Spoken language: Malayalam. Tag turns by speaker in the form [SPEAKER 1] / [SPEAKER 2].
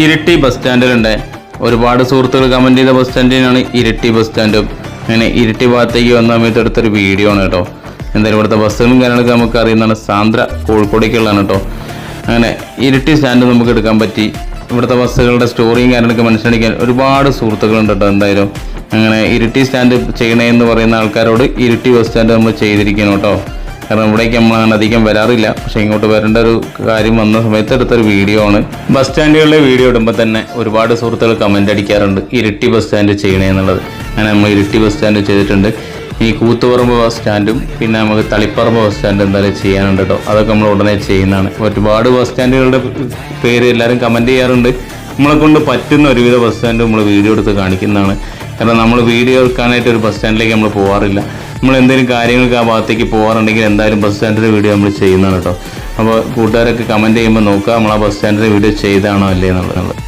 [SPEAKER 1] ഇരിട്ടി ബസ് സ്റ്റാൻഡിലുണ്ട്. ഒരുപാട് സുഹൃത്തുക്കൾ കമന്റ് ചെയ്ത ബസ് സ്റ്റാൻഡിനാണ് ഇരിട്ടി ബസ് സ്റ്റാൻഡും. അങ്ങനെ ഇരിട്ടി ഭാഗത്തേക്ക് വന്ന സമയത്ത് എടുത്തൊരു വീഡിയോ ആണ് കേട്ടോ. എന്തായാലും ഇവിടുത്തെ ബസ്സുകളും കാര്യങ്ങളൊക്കെ നമുക്ക് അറിയുന്നതാണ് സാന്ദ്ര കോഴിക്കോടേക്കുള്ളതാണ് കേട്ടോ. അങ്ങനെ ഇരിട്ടി സ്റ്റാൻഡ് നമുക്ക് എടുക്കാൻ പറ്റി. ഇവിടുത്തെ ബസ്സുകളുടെ സ്റ്റോറിയും കാര്യങ്ങളൊക്കെ മനസ്സിലാക്കാൻ ഒരുപാട് സുഹൃത്തുക്കളുണ്ട് കേട്ടോ എന്തായാലും. അങ്ങനെ ഇരിട്ടി സ്റ്റാൻഡ് ചെയ്യണേ എന്ന് പറയുന്ന ആൾക്കാരോട് ഇരിട്ടി ബസ് സ്റ്റാൻഡ് നമ്മൾ ചെയ്തിരിക്കണം കേട്ടോ. കാരണം ഇവിടേക്ക് നമ്മൾ അങ്ങനെ അധികം വരാറില്ല. പക്ഷെ ഇങ്ങോട്ട് വരേണ്ട ഒരു കാര്യം വന്ന സമയത്ത് എടുത്തൊരു വീഡിയോ ആണ്. ബസ് സ്റ്റാൻഡുകളിലെ വീഡിയോ ഇടുമ്പോൾ തന്നെ ഒരുപാട് സുഹൃത്തുക്കൾ കമന്റ് അടിക്കാറുണ്ട്. ഇരിട്ടി ബസ് സ്റ്റാൻഡ് ചെയ്യണേ എന്നുള്ളത്. അങ്ങനെ നമ്മൾ ഇരിട്ടി ബസ് സ്റ്റാൻഡ് ചെയ്തിട്ടുണ്ട്. ഈ കൂത്തുപറമ്പ് ബസ് സ്റ്റാൻഡും പിന്നെ നമുക്ക് തളിപ്പറമ്പ് ബസ് സ്റ്റാൻഡ് എന്തായാലും ചെയ്യാനുണ്ട് കേട്ടോ അതൊക്കെ നമ്മൾ ഉടനെ ചെയ്യുന്നതാണ്. ഒരുപാട് ബസ് സ്റ്റാൻഡുകളുടെ പേര് എല്ലാവരും കമന്റ് ചെയ്യാറുണ്ട്. നമ്മളെ കൊണ്ട് പറ്റുന്ന ഒരുവിധ ബസ് സ്റ്റാൻഡ് നമ്മൾ വീഡിയോ എടുത്ത് കാണിക്കുന്നതാണ്. കാരണം നമ്മൾ വീഡിയോ എടുക്കാനായിട്ട് ഒരു ബസ് സ്റ്റാൻഡിലേക്ക് നമ്മൾ പോകാറില്ല നമ്മൾ എന്തെങ്കിലും കാര്യങ്ങൾക്ക് ആ ഭാഗത്തേക്ക് പോകാറുണ്ടെങ്കിൽ എന്തായാലും ബസ് സ്റ്റാൻഡിന്റെ വീഡിയോ നമ്മൾ ചെയ്യുന്നതാണ് കേട്ടോ. അപ്പോൾ കൂട്ടുകാരൊക്കെ കമന്റ് ചെയ്യുമ്പോൾ നോക്കുക നമ്മൾ ആ ബസ് സ്റ്റാൻഡിന്റെ വീഡിയോ ചെയ്താണോ അല്ലേ? എന്നുള്ളത്.